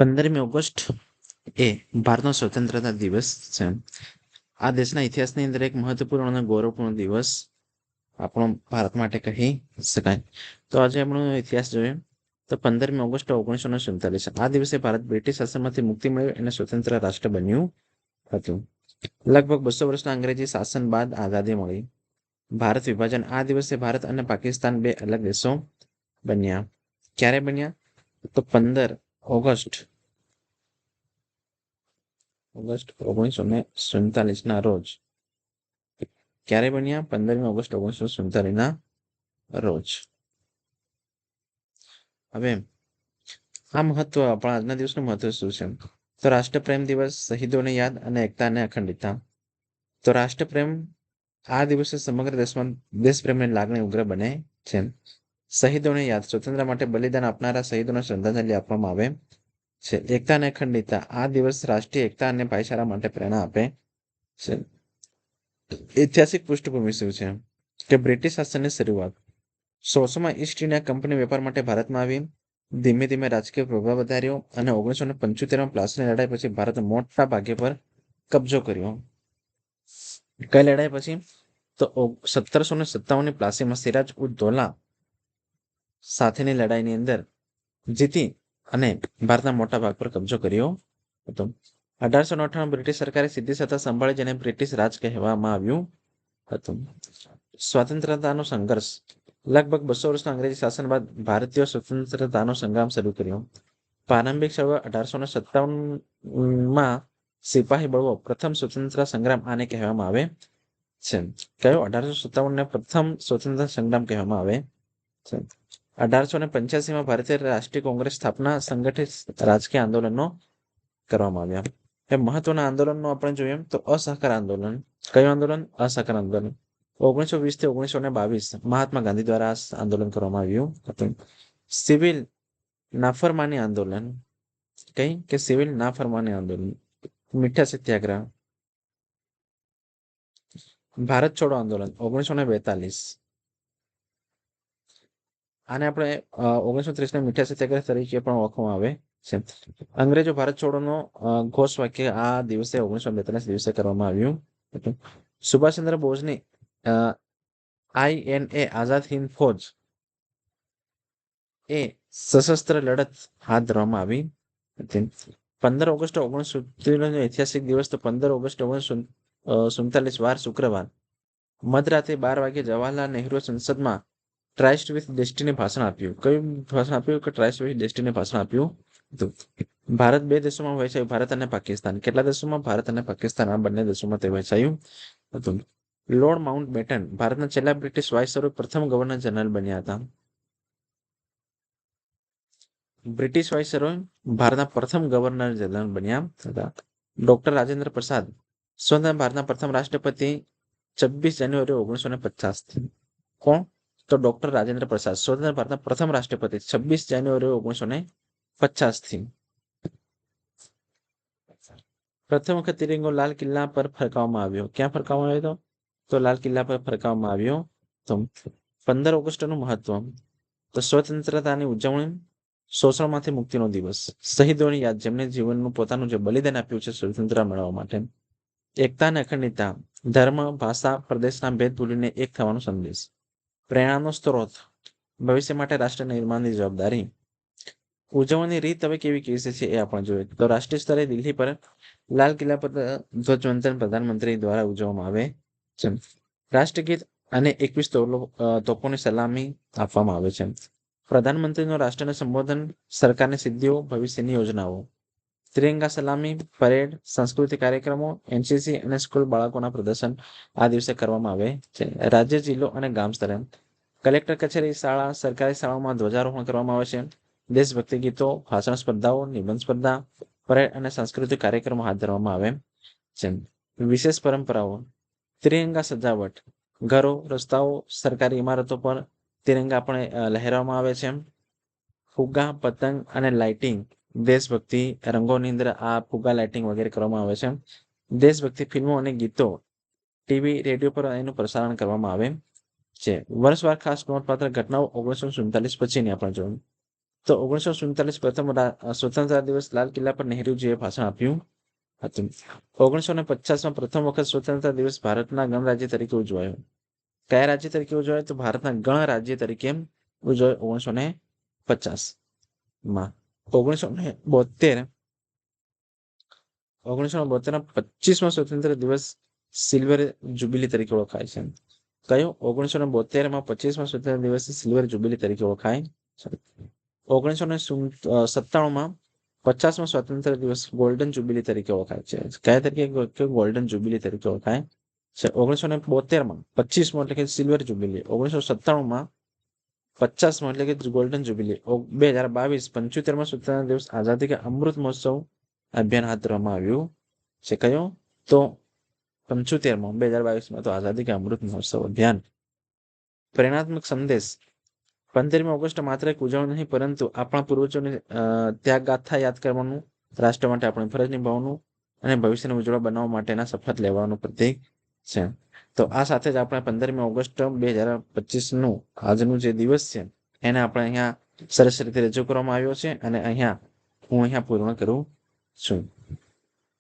પંદરમી ઓગસ્ટ એ ભારતનો સ્વતંત્રતા દિવસ છે. આ દેશના ઇતિહાસની અંદર એક મહત્વપૂર્ણ અને ગૌરવપૂર્ણ દિવસ આપણો ભારત માટે કહી શકાય. તો આજે આપણો ઇતિહાસ જોઈએ તો પંદરમી ઓગસ્ટ ઓગણીસો ને સુડતાલીસ. આ દિવસે ભારત બ્રિટિશ શાસનમાંથી મુક્તિ મેળવી અને સ્વતંત્ર રાષ્ટ્ર બન્યું હતું. લગભગ બસો વર્ષના અંગ્રેજી શાસન બાદ આઝાદી મળી. ભારત વિભાજન. આ દિવસે ભારત અને પાકિસ્તાન બે અલગ દેશો બન્યા. ક્યારે બન્યા? તો પંદર ઓગસ્ટ ઓગસ્ટ ઓગણીસો ને સુડતાલીસ ના રોજ. ક્યારે બન્યા? પંદરમી ઓગસ્ટ ઓગણીસો સુડતાલીસ ના રોજ. હવે, આ મહત્વ આપણા આજના દિવસનું મહત્વ શું છે? તો રાષ્ટ્રપ્રેમ દિવસ, શહીદોને યાદ અને એકતા અને અખંડિતતા. તો રાષ્ટ્રપ્રેમ આ દિવસે સમગ્ર દેશમાં, દેશપ્રેમની લાગણી ઉગ્ર બને છે. શહીદોને યાદ સ્વતંત્ર માટે બલિદાન આપનારા શહીદોને શ્રદ્ધાંજલિ આપવામાં આવે. છે. એકતા અને અખંડિતતા. આ દિવસ રાષ્ટ્રીય એકતા અને ભાઈચારા માટે પ્રેરણા આપે છે. ઐતિહાસિક પૃષ્ઠભૂમિ શું છે? કે બ્રિટિશ શાસનની શરૂઆત. સોળસોમાં ઈસ્ટ ઇન્ડિયા કંપની વેપાર માટે ભારતમાં આવી. ધીમે ધીમે રાજકીય પ્રભાવ વધાર્યો અને ઓગણીસો ને પંચોતેરમાં પ્લાસની લડાઈ પછી ભારત મોટા ભાગે પર કબજો કર્યો. કઈ લડાઈ પછી? તો સત્તરસો ને સત્તાવનની પ્લાસીમાં સિરાજ ઉદ દોલા સાથેની લડાઈની અંદર જીતી અને ભારતના મોટા ભાગ પર કબજો કર્યો હતો. અઢારસો અઠાણું બ્રિટિશ સરકારે સીધી સત્તા સંભાળી જેને બ્રિટિશ રાજ કહેવામાં આવ્યું હતું. સ્વતંત્રતાનો સંઘર્ષ. લગભગ બસો વર્ષના અંગ્રેજી શાસન બાદ ભારતીય સ્વતંત્રતાનો સંગ્રામ શરૂ કર્યો. પ્રારંભિક ચળવળ અઢારસો ને સત્તાવનમાં સિપાહી બળવો પ્રથમ સ્વતંત્ર સંગ્રામ આને કહેવામાં આવે છે. કયો? અઢારસો સત્તાવન ને પ્રથમ સ્વતંત્ર સંગ્રામ કહેવામાં આવે છે. અઢારસો ને પંચ્યાસીમાં ભારતીય રાષ્ટ્રીય કોંગ્રેસ સ્થાપના સંગઠિત રાજકીય આંદોલનો કરવામાં આવ્યા. એ મહત્વના આંદોલનનો આપણે જોઈએ તો અસહકાર આંદોલન. કયું આંદોલન? અસહકાર આંદોલન. ઓગણીસો વીસથી ઓગણીસો ને બાવીસ મહાત્મા ગાંધી દ્વારા આંદોલન કરવામાં આવ્યું હતું. સિવિલ નાફરમાની આંદોલન. કઈ? કે સિવિલ નાફરમાની આંદોલન. મીઠા સત્યાગ્રહ. ભારત છોડો આંદોલન. ઓગણીસો ને બેતાલીસ. આને આપણે ઓગણીસો ત્રીસ ના મીઠા સત્યાગ્રહ તરીકે પણ ઓળખવામાં આવે છે. અંગ્રેજો ભારત છોડોનો ઘોષ વાક્ય આ દિવસે ઓગણીસો બેતાલીસ દિવસે કરવામાં આવ્યું હતું. સુભાષચંદ્ર બોઝની આઈએનએ આઝાદ હિન્દ ફોજ એ સશસ્ત્ર લડત હાથ ધરવામાં આવી હતી. પંદર ઓગસ્ટ ઓગણીસો ઐતિહાસિક દિવસ તો પંદર ઓગસ્ટ ઓગણીસો સુડતાલીસ વાર શુક્રવાર. મધરાતે બાર વાગે જવાહરલાલ નહેરુ સંસદમાં ટ્રાઇસ્ટ વિથ ડેસ્ટીને ભાષણ આપ્યું. કયું ભાષણ આપ્યું કે ટ્રાઇસ્ટ વિથ ડેસ્ટીને ભાષણ આપ્યું? હતું ભારત બે દેશોમાં વહેંચાયું. ભારત અને પાકિસ્તાન. કેટલા દેશોમાં? ભારત અને પાકિસ્તાન. આ બંને દેશોમાં તે વહેંચાયું હતું. લોર્ડ માઉન્ટ બેટન ભારતના છેલ્લા બ્રિટિશ વાઇસરોય પ્રથમ ગવર્નર જનરલ બન્યા હતા. બ્રિટિશ વાઇસરોય ભારતના પ્રથમ ગવર્નર જનરલ બન્યા હતા. ડોક્ટર રાજેન્દ્ર પ્રસાદ સ્વતંત્ર ભારતના પ્રથમ રાષ્ટ્રપતિ છવ્વીસ જાન્યુઆરી ઓગણીસો ને પચાસ કોણ? તો ડોક્ટર રાજેન્દ્ર પ્રસાદ, સ્વતંત્ર ભારતના પ્રથમ રાષ્ટ્રપતિ, છવ્વીસ જાન્યુઆરી ઓગણીસો ને પચાસથી. પ્રથમ વખત તિરંગો લાલ કિલ્લા પર ફરકાવવામાં આવ્યો. ક્યાં ફરકાવવામાં આવ્યો તો? લાલ કિલ્લા પર ફરકાવવામાં આવ્યો તો પંદર ઓગસ્ટનું મહત્વ. તો સ્વતંત્રતાની ઉજવણી, શોષણમાંથી મુક્તિનો દિવસ. શહીદોની યાદ જેમને જીવનનું પોતાનું જે બલિદાન આપ્યું છે સ્વતંત્ર મેળવવા માટે. એકતા અને અખંડિતતા, ધર્મ, ભાષા, પ્રદેશના ભેદ ભૂલીને એક થવાનો સંદેશ. પ્રેરણાનો સ્ત્રોત. ભવિષ્ય માટે રાષ્ટ્ર નિર્માણની જવાબદારી. ઉજવવાની રીત હવે કેવી કેવી છે, એ આપણે જોઈએ. તો રાષ્ટ્રીય સ્તરે દિલ્હી પર લાલ કિલ્લા પર ધ્વજવંદન પ્રધાનમંત્રી દ્વારા ઉજવવામાં આવે છે. રાષ્ટ્રગીત અને એકવીસ તોપોની સલામી આપવામાં આવે છે. પ્રધાનમંત્રીનો રાષ્ટ્રને સંબોધન સરકારની સિદ્ધિઓ, ભવિષ્યની યોજનાઓ. ત્રિરંગા સલામી, પરેડ, સાંસ્કૃતિક કાર્યક્રમો એનસીસી અને સ્કૂલ બાળકોના પ્રદર્શન આ દિવસે કરવામાં આવે છે. રાજ્ય, જિલ્લો અને ગામ સ્તરે કલેક્ટર કચેરી, શાળા, સરકારી શાળાઓમાં ધ્વજારોહણ કરવામાં આવે છે. દેશભક્તિ ગીતો, ભાષણ સ્પર્ધાઓ, નિબંધ સ્પર્ધા, પરેડ અને સાંસ્કૃતિક કાર્યક્રમો હાથ ધરવામાં આવે છે. વિશેષ પરંપરાઓ. ત્રિરંગા સજાવટ. ઘરો, રસ્તાઓ, સરકારી ઇમારતો પર તિરંગા પણ લહેરાવવામાં આવે છે. ફુગ્ગા, પતંગ અને લાઇટિંગ. દેશભક્તિ, રંગોની અંદર આ ફુગ્ગા લાઇટિંગ વગેરે કરવામાં આવે છે. દેશભક્તિ ફિલ્મો અને ગીતો ટીવી રેડિયો પર એનું પ્રસારણ કરવામાં આવે છે. વર્ષવાર ખાસ નોંધપાત્ર ઘટનાઓ ઓગણીસો સુડતાલીસ પછીની આપણે જોયું તો ઓગણીસો સુડતાલીસ પ્રથમ સ્વતંત્રતા દિવસ લાલ કિલ્લા પર નહેરુજીએ ભાષણ આપ્યું હતું. ઓગણીસો ને પચાસમાં પ્રથમ વખત સ્વતંત્રતા દિવસ ભારતના ગણરાજ્ય તરીકે ઉજવાયો. કયા રાજ્ય તરીકે ઉજવાયો? તો ભારતના ગણરાજ્ય તરીકે ઉજવાયો ઓગણીસો ને પચાસમાં. ઓગણીસો ને બોતેર ઓગણીસો બોતેર પચીસમાં સ્વતંત્ર દિવસ સિલ્વર જુબિલી તરીકે ઓળખાય છે. કયો? ઓગણીસો ને બોતેરમાં પચીસમાં સ્વતંત્ર દિવસ સિલ્વર જુબિલી તરીકે ઓળખાય ઓગણીસો ને સત્તાણું માં પચાસમાં સ્વતંત્ર દિવસ ગોલ્ડન જુબિલી તરીકે ઓળખાય છે. કયા તરીકે? ગોલ્ડન જુબિલી તરીકે ઓળખાય છે. ઓગણીસો ને બોતેરમાં પચીસમાં એટલે કે સિલ્વર જુબિલી. ઓગણીસો સત્તાણું માં પચાસમાં એટલે કે ગોલ્ડન જુબિલી બે હજાર બાવીસ પંચોતેરમાં સ્વતંત્રતા દિવસ આઝાદી કે અમૃત મહોત્સવ અભિયાન હાથ ધરવામાં આવ્યું છે કયો? તો પંચોતેરમાં બે હજાર બાવીસમાં તો આઝાદી કે અમૃત મહોત્સવ અભિયાન. પ્રેરણાત્મક સંદેશ. પંદરમી ઓગસ્ટ માત્ર એક ઉજવણી નહીં પરંતુ આપણા પૂર્વજોની અ, ત્યાગ ગાથા યાદ કરવાનું રાષ્ટ્ર માટે આપણી ફરજ નિભાવવાનું અને ભવિષ્યને ઉજ્જવળ બનાવવા માટેના શપથ લેવાનું પ્રતીક છે. તો આ સાથે જ આપણે પંદરમી ઓગસ્ટ બે હજાર પચીસનું આજનું જે દિવસ છે, એને આપણે અહીંયા સરસ રીતે રજૂ કરવામાં આવ્યો છે અને અહીંયા હું અહીંયા પૂર્ણ કરું છું.